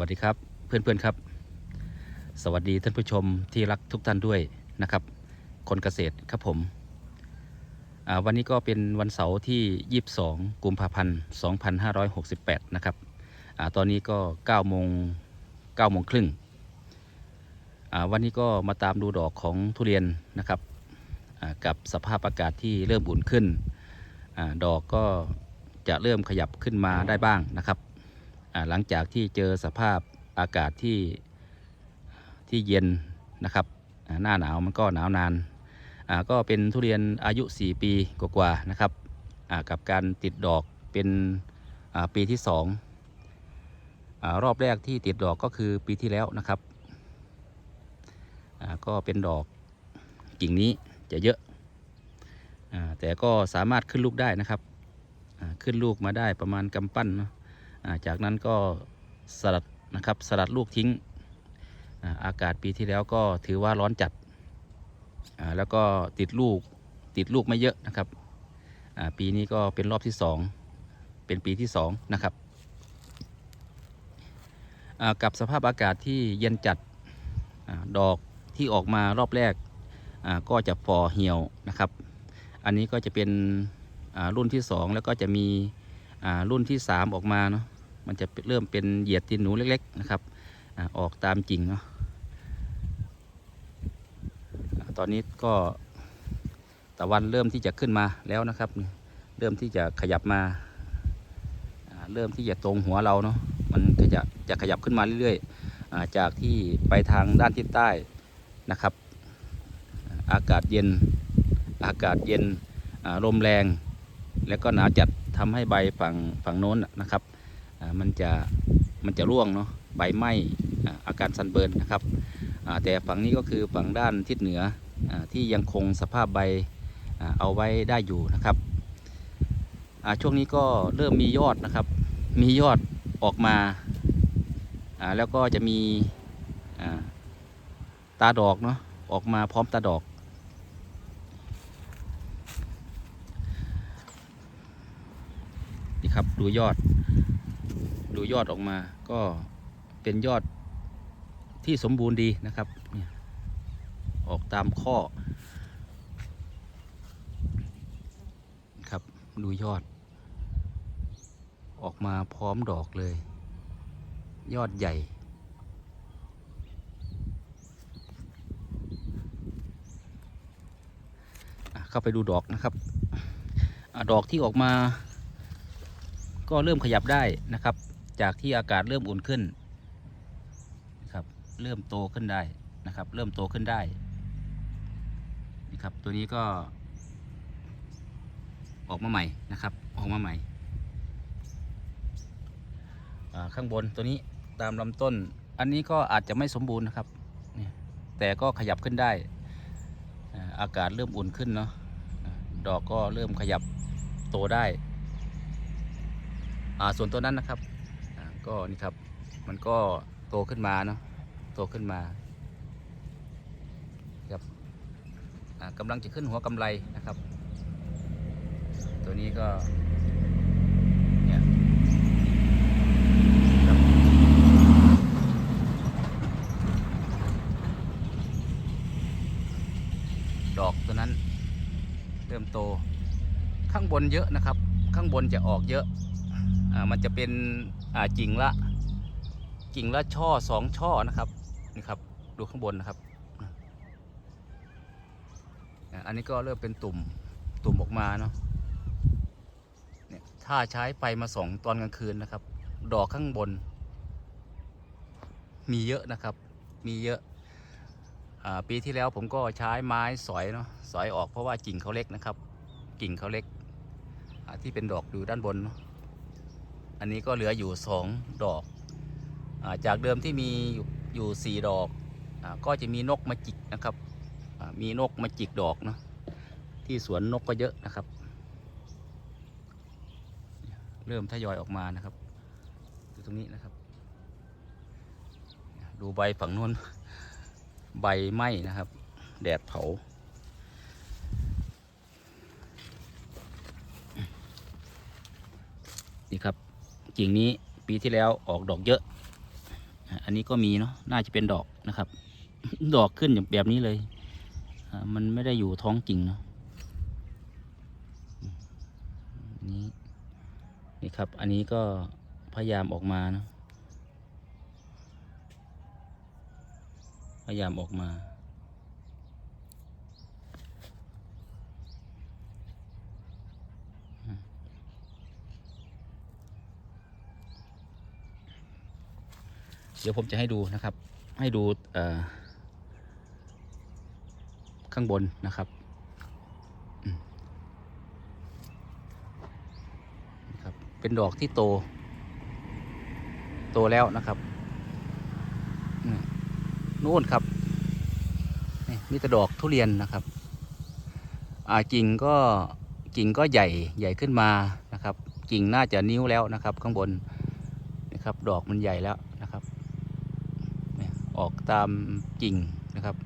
วัสดีครับเพื่อนๆครับ สวัสดีท่านผู้ชมที่รักทุกท่านด้วยนะครับ คนเกษตรครับผมวันนี้ก็เป็นวันเสาร์ที่ 22 กุมภาพันธ์ 2568 นะครับอตอนนี้ก็9โมง9โมงครึ่งวันนี้ก็มาตามดูดอกของทุเรียนนะครับกับสภาพอากาศที่เริ่มอุ่นขึ้นอดอกก็จะเริ่มขยับขึ้นมาได้บ้างนะครับ หลังจากที่เจอสภาพอากาศที่ที่เย็นนะครับหน้าหนาวมันก็หนาวนานก็เป็นทุเรียนอายุ 4 ปีกว่าๆนะครับกับการติดดอกเป็นปีที่ 2อรอบแรกที่ติดดอกก็คือปีที่แล้วนะครับก็เป็นดอกกิ่งนี้จะเยอะแต่ก็สามารถขึ้นลูกได้นะครับขึ้นลูกมาได้ประมาณกำปั้นเนาะ จากนั้นก็สลัดนะครับสลัดลูกทิ้งอากาศปีที่แล้วก็ถือว่าร้อนจัด แล้วก็ติดลูกติดลูกไม่เยอะนะครับ ปีนี้ก็เป็นรอบที่สองเป็นปีที่สองนะครับกับสภาพอากาศที่เย็นจัดอดอกที่ออกมารอบแรกก็จะฟอเหี่ยวนะครับ อันนี้ก็จะเป็นรุ่นที่สองแล้วก็จะมีรุ่นที่สามออกมาเนาะ มันจะเริ่มเป็นเหยียดตีนหนูเล็กๆนะครับอออกตามกิ่งเนาะตอนนี้ก็ตะวันเริ่มที่จะขึ้นมาแล้วนะครับ เริ่มที่จะขยับมา เริ่มที่จะตรงหัวเราเนาะมันก็จะจะขยับขึ้นมาเรื่อยๆจากที่ไปทางด้านทิศใต้นะครับ อากาศเย็นอากาศเย็นลมแรง แล้วก็หนาวจัดทำให้ใบฝั่งฝั่งโน้นนะครับ มันจะมันจะร่วงเนาะใบไหม้อาการซันเบิร์นนะครับแต่ฝั่งนี้ก็คือฝั่งด้านทิศเหนืออที่ยังคงสภาพใบเอาไว้ได้อยู่นะครับช่วงนี้ก็เริ่มมียอดนะครับ มียอดออกมาแล้วก็จะมีตาดอกเนาะออกมาพร้อมตาดอก นี่ครับดูยอด ดูยอดออกมาก็เป็นยอดที่สมบูรณ์ดีนะครับ ออกตามข้อครับดูยอด ออกมาพร้อมดอกเลย ยอดใหญ่ เข้าไปดูดอกนะครับอดอกที่ออกมาก็เริ่มขยับได้นะครับ จากที่อากาศเริ่มอุ่นขึ้นนะครับเริ่มโตขึ้นได้นะครับ เริ่มโตขึ้นได้นี่ครับตัวนี้ก็ ออกมาใหม่นะครับ ออกมาใหม่ข้างบนตัวนี้ตามลำต้น อันนี้ก็อาจจะไม่สมบูรณ์นะครับแต่ก็ขยับขึ้นได้ อากาศเริ่มอุ่นขึ้นเนาะดอกก็เริ่มขยับโตได้ส่วนตัวนั้นนะครับ ก็นี่ครับ มันก็โตขึ้นมาเนาะโตขึ้นมาครับกำลังจะขึ้นหัวกำไรนะครับ ตัวนี้ก็เนี่ยดอกตัวนั้นเริ่มโตข้างบนเยอะนะครับ ข้างบนจะออกเยอะ มันจะเป็นกิ่งละกิ่งละช่อสองช่อนะครับนี่ครับดูข้างบนนะครับ อันนี้ก็เริ่มเป็นตุ่มตุ่มออกมาเนาะเนี่ยถ้าใช้ไฟมาส่องตอนกลางคืนนะครับ ดอกข้างบน มีเยอะนะครับ มีเยอะปีที่แล้วผมก็ใช้ไม้สอยเนาะสอยออกเพราะว่ากิ่งเขาเล็กนะครับ กิ่งเขาเล็กที่เป็นดอกอยู่ด้านบนเนาะ อันนี้ก็เหลืออยู่สองดอกอจากเดิมที่มีอยู่อยู่สี่ดอกอก็จะมีนกมาจิกนะครับมีนกมาจิกดอกเนาะที่สวนนกก็เยอะนะครับ เริ่มทยอยออกมานะครับดูตรงนี้นะครับ ดูใบฝั่งนู้นใบไหม้นะครับ แดดเผานี่ครับ กิ่งนี้ปีที่แล้วออกดอกเยอะ อันนี้ก็มีเนาะน่าจะเป็นดอกนะครับ ดอกขึ้นอย่างแบบนี้เลย มันไม่ได้อยู่ท้องกิ่งเนาะอืมนี่นี่ครับ อันนี้ก็พยายามออกมาเนอะพยายามออกมา ดี๋ยวผมจะให้ดูนะครับ ให้ดูข้างบนนะครับนะครับ เป็นดอกที่โต โตแล้วนะครับนู่นครับนี่มีแต่ดอกทุเรียนนะครับอ่ากิ่งก็กิ่งก็ใหญ่ใหญ่ขึ้นมานะครับ กิ่งน่าจะนิ้วแล้วนะครับ ข้างบนนะครับ ดอกมันใหญ่แล้ว ออกตามกิ่งนะครับ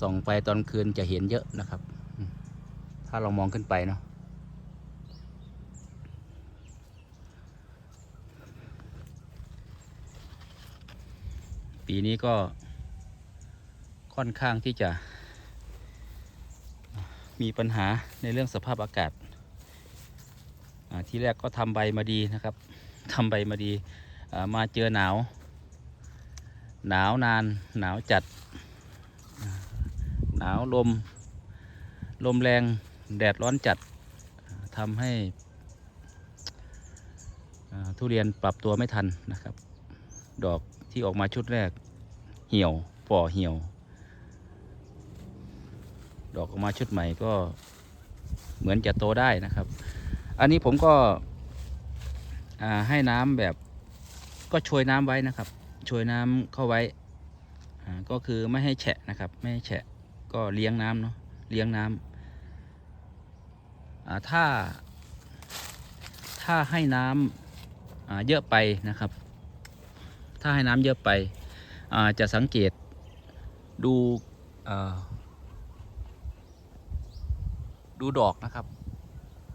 ส่องไปตอนคืนจะเห็นเยอะนะครับ ถ้าเรามองขึ้นไปเนาะปีนี้ก็ค่อนข้างที่จะมีปัญหาในเรื่องสภาพอากาศ ที่แรกก็ทำใบมาดีนะครับทำใบมาดี มาเจอหนาว หนาวนานหนาวจัด หนาวลม ลมแรงแดดร้อนจัดทำให้ทุเรียนปรับตัวไม่ทันนะครับ ดอกที่ออกมาชุดแรก เหี่ยวฝ่อเหี่ยว ดอกออกมาชุดใหม่ก็เหมือนจะโตได้นะครับ อันนี้ผมก็ให้น้ำแบบ ก็โชยน้ำไว้นะครับโชยน้ำเข้าไว้ก็คือไม่ให้แฉะนะครับ ไม่ให้แฉะก็เลี้ยงน้ำเนาะเลี้ยงน้ำอ่าถ้า ถ้าให้น้ำอ่าเยอะไปนะครับ ถ้าให้น้ำเยอะไปอ่าจะสังเกตดูดูดอกนะครับ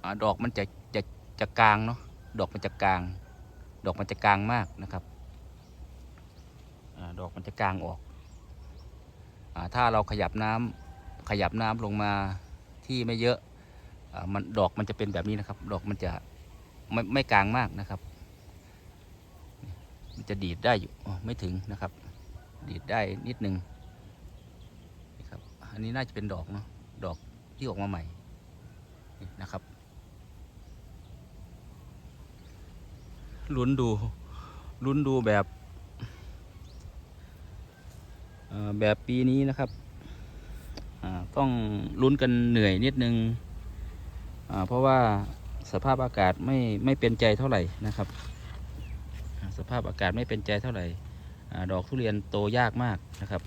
อดอกมันจะจะจะกลางเนาะดอกมันจะกลาง ดอกมันจะกลางมากนะครับอดอกมันจะกลางออกอถ้าเราขยับน้ำขยับน้ำลงมาที่ไม่เยอะอมันดอกมันจะเป็นแบบนี้นะครับ ดอกมันจะไม่ไม่กลางมากนะครับ มันจะดีดได้อยู่ไม่ถึงนะครับ ดีดได้นิดนึงนี่ครับ อันนี้น่าจะเป็นดอกเนาะดอกที่ออกมาใหม่นะครับ ลุ้นดูลุ้นดูแบบแบบปีนี้นะครับต้องลุ้นกันเหนื่อยนิดนึงเพราะว่าสภาพอากาศไม่ไม่เป็นใจเท่าไหร่นะครับ สภาพอากาศไม่เป็นใจเท่าไหร่ดอกทุเรียนโตยากมากนะครับ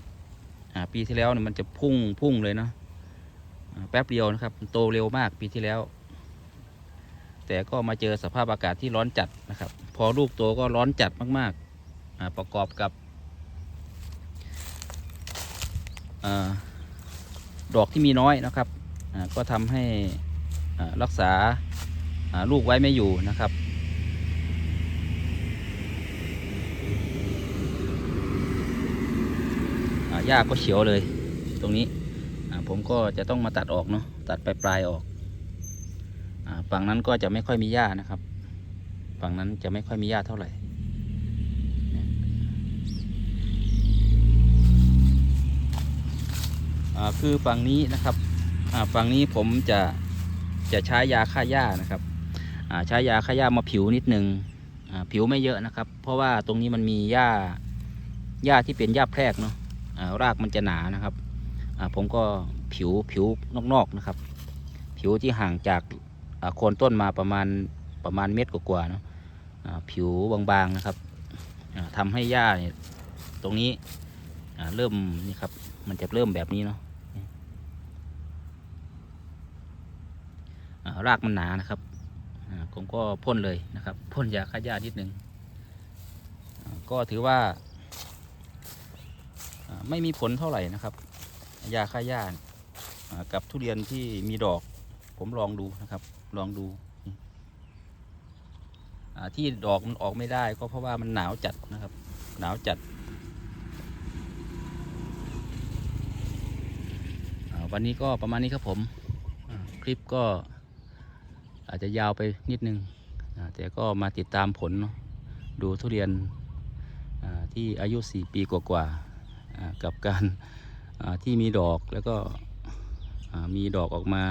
ปีที่แล้วเนี่ยมันจะพุ่งพุ่งเลยเนาะแป๊บเดียวนะครับโตเร็วมากปีที่แล้ว แต่ก็มาเจอสภาพอากาศที่ร้อนจัดนะครับ พอลูกโตก็ร้อนจัดมากๆประกอบกับอดอกที่มีน้อยนะครับก็ทำให้รักษาลูกไว้ไม่อยู่นะครับ หญ้าก็เฉียวเลยตรงนี้ผมก็จะต้องมาตัดออกเนาะตัดปลายๆออกอ่าฝั่งนั้นก็จะไม่ค่อยมีหญ้านะครับ ฝั่งนั้นจะไม่ค่อยมีหญ้าเท่าไหร่คือฝั่งนี้นะครับฝั่งนี้ผมจะจะใช้ยาฆ่าหญ้านะครับใช้ยาฆ่าหญ้ามาผิวนิดนึงอ่าผิวไม่เยอะนะครับ เพราะว่าตรงนี้มันมีหญ้าหญ้าที่เป็นหญ้าแพรกเนาะรากมันจะหนานะครับผมก็ผิวผิวนอกๆนะครับ ผิวที่ห่างจากโคนต้นมาประมาณ ประมาณเม็ดกว่าๆเนาะผิวบางๆนะครับอ่าทำให้หญ้าเนี่ยตรงนี้เริ่มนี่ครับ มันจะเริ่มแบบนี้เนาะรากมันหนานะครับผมก็พ่นเลยนะครับพ่นยาฆ่าหญ้านิดนึงอ่าก็ถือว่า ไม่มีผลเท่าไหร่นะครับ ยาฆ่าหญ้ากับทุเรียนที่มีดอก ผมลองดูนะครับ ลองดู ที่ดอกมันออกไม่ได้ก็เพราะว่ามันหนาวจัดนะครับ หนาวจัด วันนี้ก็ประมาณนี้ครับผมคลิปก็อาจจะยาวไปนิดนึงแต่ก็มาติดตามผลดูทุเรียนที่อายุ 4 ปีกว่าๆอ่ากับการที่มีดอกแล้วก็มีดอกออกมา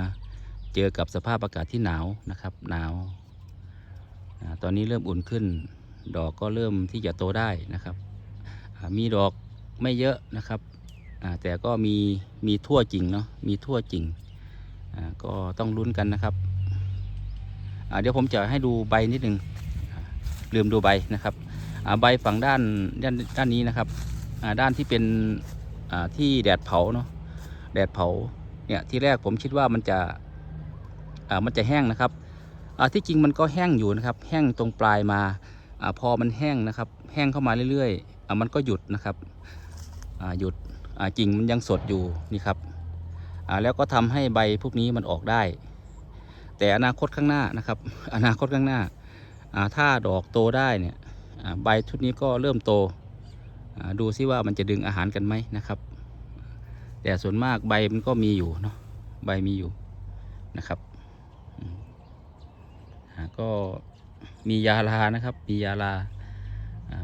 เจอกับสภาพอากาศที่หนาวนะครับหนาว ตอนนี้เริ่มอุ่นขึ้น ดอกก็เริ่มที่จะโตได้นะครับ มีดอกไม่เยอะนะครับ แต่ก็มีมีทั่วจริงเนาะ มีทั่วจริง ก็ต้องลุ้นกันนะครับ เดี๋ยวผมจะให้ดูใบนิดนึงอ่าลืมดูใบนะครับ ใบฝั่งด้านด้านด้านนี้นะครับด้านที่เป็นที่แดดเผาเนาะ แดดเผา เนี่ยที่แรกผมคิดว่ามันจะมันจะแห้งนะครับ ที่จริงมันก็แห้งอยู่นะครับ แห้งตรงปลายมาอพอมันแห้งนะครับ แห้งเข้ามาเรื่อยๆอมันก็หยุดนะครับหยุดอ่ากิ่งมันยังสดอยู่นี่ครับแล้วก็ทำให้ใบพวกนี้มันออกได้ แต่อนาคตข้างหน้านะครับ อนาคตข้างหน้าถ้าดอกโตได้เนี่ยใบชุดนี้ก็เริ่มโตดูซิว่ามันจะดึงอาหารกันไหมนะครับ แต่ส่วนมากใบมันก็มีอยู่เนาะใบมีอยู่นะครับ ก็มียาลานะครับ มียาลา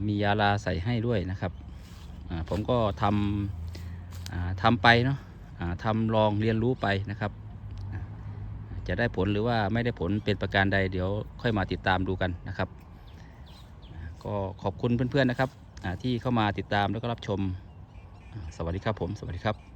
มียาลาใส่ให้ด้วยนะครับผมก็ทำทำไปเนาะทำลองเรียนรู้ไปนะครับ จะได้ผลหรือว่าไม่ได้ผลเป็นประการใดเดี๋ยวค่อยมาติดตามดูกันนะครับ ก็ขอบคุณเพื่อนๆนะครับที่เข้ามาติดตามแล้วก็รับชม สวัสดีครับผม สวัสดีครับ